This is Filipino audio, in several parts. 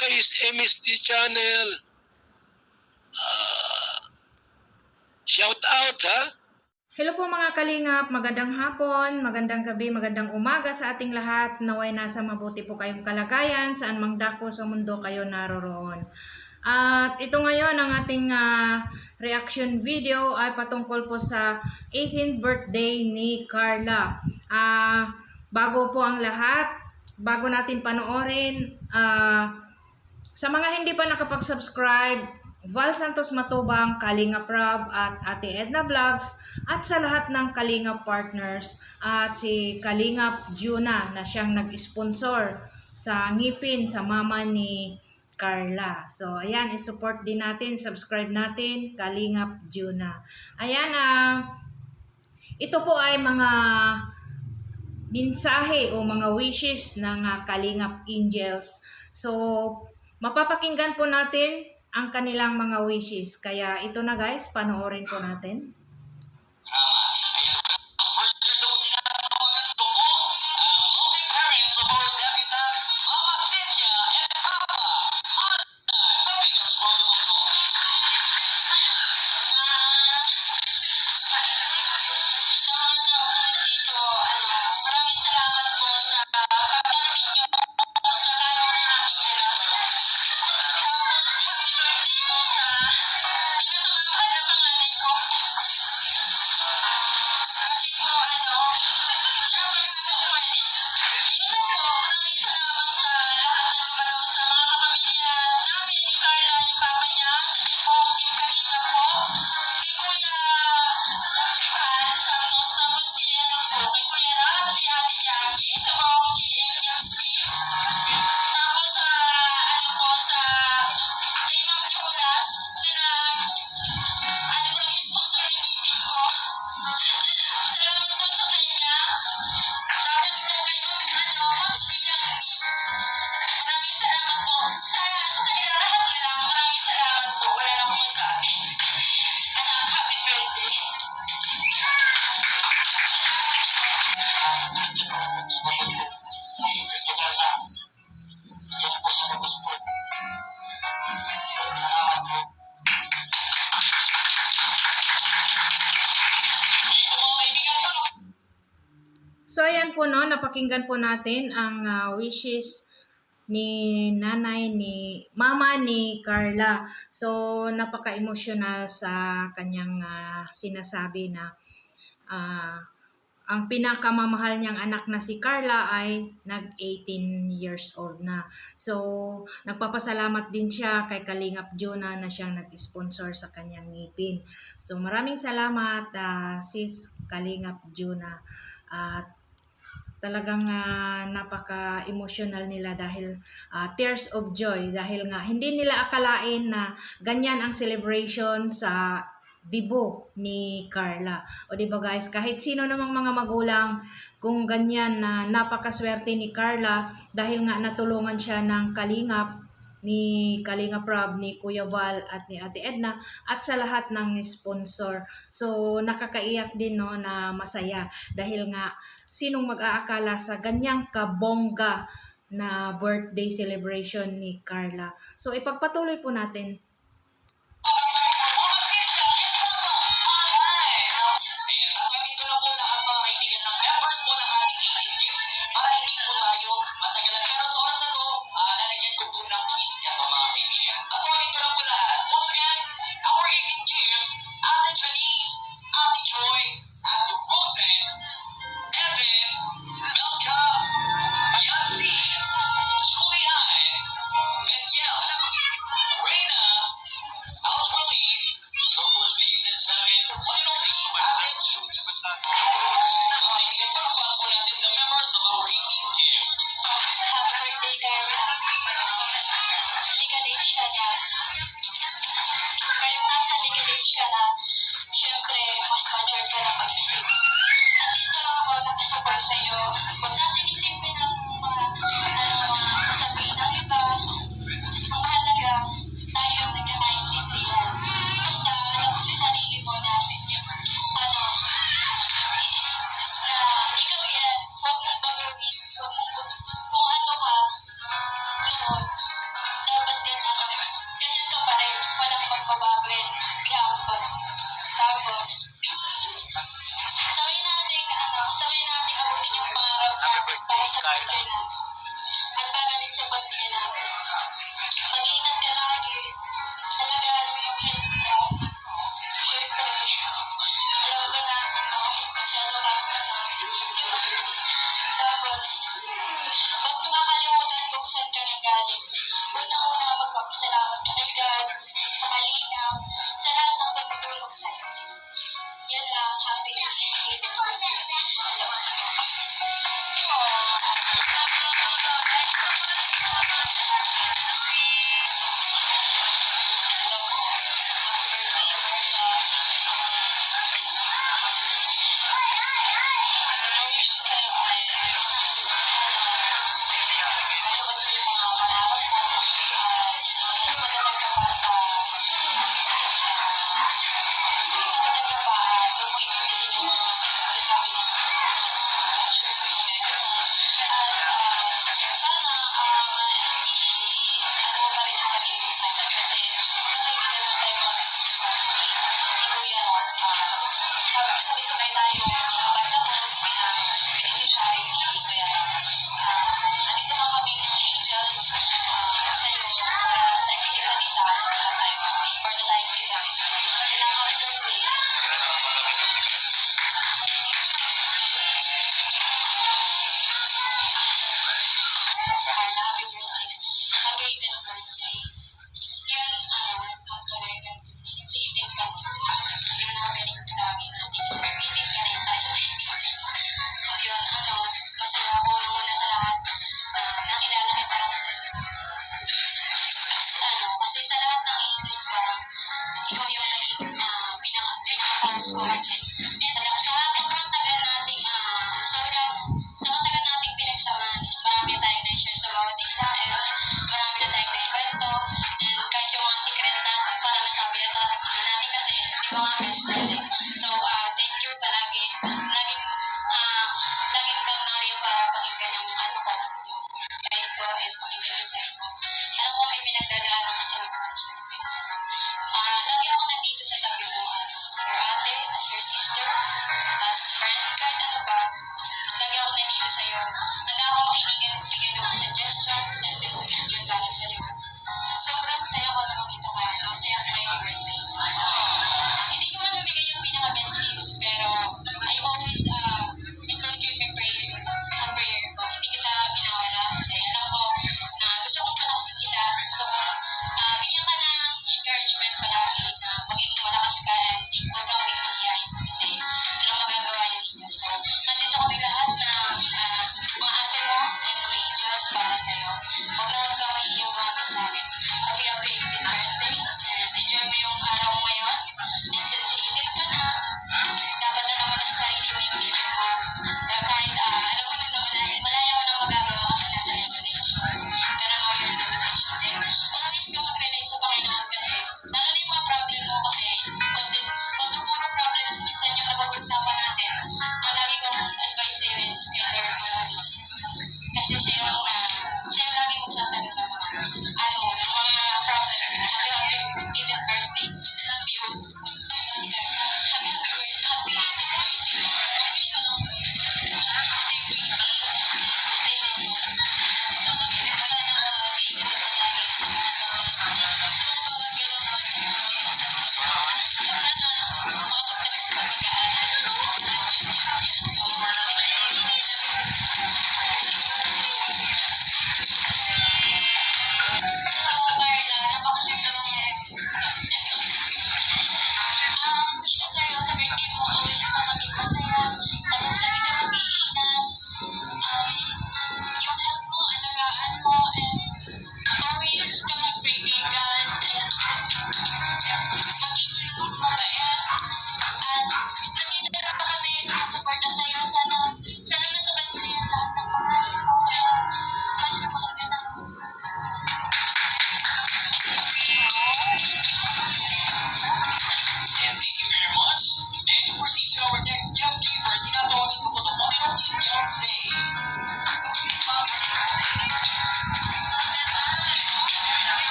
kay MSD Channel. Ah, shout out ha. Hello po mga kalingap, magandang hapon, magandang gabi, magandang umaga sa ating lahat. Naway nasa mabuti po kayong kalagayan, saan mang dako sa mundo kayo naroroon. At ito ngayon ang ating ah, reaction video ay patungkol po sa 18th birthday ni Carla. Ah, bago po ang lahat, bago natin panoorin, ah, sa mga hindi pa nakapag-subscribe, Val Santos Matubang, Kalinga Prab at Ate Edna Vlogs at sa lahat ng Kalinga partners at si Kalinga Juna na siyang nag-sponsor sa ngipin sa mama ni Carla. So ayan, i-support din natin, subscribe natin, Kalingap Juna. Ayan, ah, ito po ay mga mensahe o mga wishes ng ah, Kalingap Angels. So, mapapakinggan po natin ang kanilang mga wishes. Kaya ito na guys, panoorin po natin. Po no, napakinggan po natin ang ah, wishes ni nanay ni mama ni Carla. So napaka-emotional sa kanyang ah, sinasabi na ah, ang pinakamamahal niyang anak na si Carla ay nag-18 years old na. So, nagpapasalamat din siya kay Kalingap Jonah na siyang nag-sponsor sa kanyang ngipin. So, maraming salamat ah, sis Kalingap Jonah. At talagang ah, napaka-emotional nila dahil ah, tears of joy dahil nga hindi nila akalain na ganyan ang celebration sa dibo ni Carla. O di ba guys, kahit sino namang mga magulang kung ganyan na napakaswerte ni Carla dahil nga natulungan siya ng kalingap ni Kalinga Prab, ni Kuya Val at ni Ate Edna at sa lahat ng sponsor. So nakakaiyak din no na masaya dahil nga sinong mag-aakala sa ganyang kabongga na birthday celebration ni Carla. So ipagpatuloy po natin bababain kaya ang bag. Tapos, sabihin natin, ano, sabihin natin abutin yung pangarap natin para sa birthday natin. At para din sa pamilya natin. Mag-ingat ka lagi. Talaga, bibigyan ko na. Siyempre, alam ko na, ano, masyado ka, ano, Tapos, huwag mo makalimutan kung saan ka nanggaling. Una-una, magpapasalamat ka na sa mali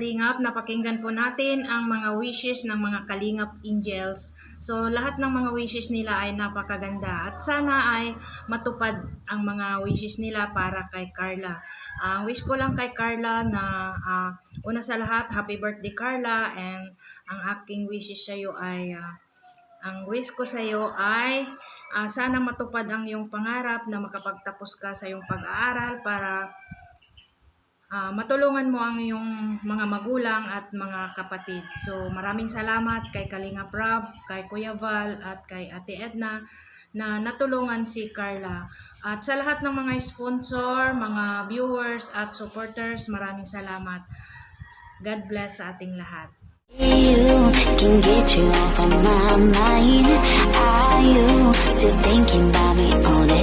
kalingap, napakinggan po natin ang mga wishes ng mga kalingap angels. So lahat ng mga wishes nila ay napakaganda at sana ay matupad ang mga wishes nila para kay Carla. Ang wish ko lang kay Carla na ah, una sa lahat, happy birthday Carla and ang aking wishes sa iyo ay ah, ang wish ko sa iyo ay ah, sana matupad ang iyong pangarap na makapagtapos ka sa iyong pag-aaral para ah, matulungan mo ang iyong mga magulang at mga kapatid. So maraming salamat kay Kalinga Prab, kay Kuya Val at kay Ate Edna na natulungan si Carla. At sa lahat ng mga sponsor, mga viewers at supporters, maraming salamat. God bless sa ating lahat. You can get you off of my mind. Are you still thinking about me all day?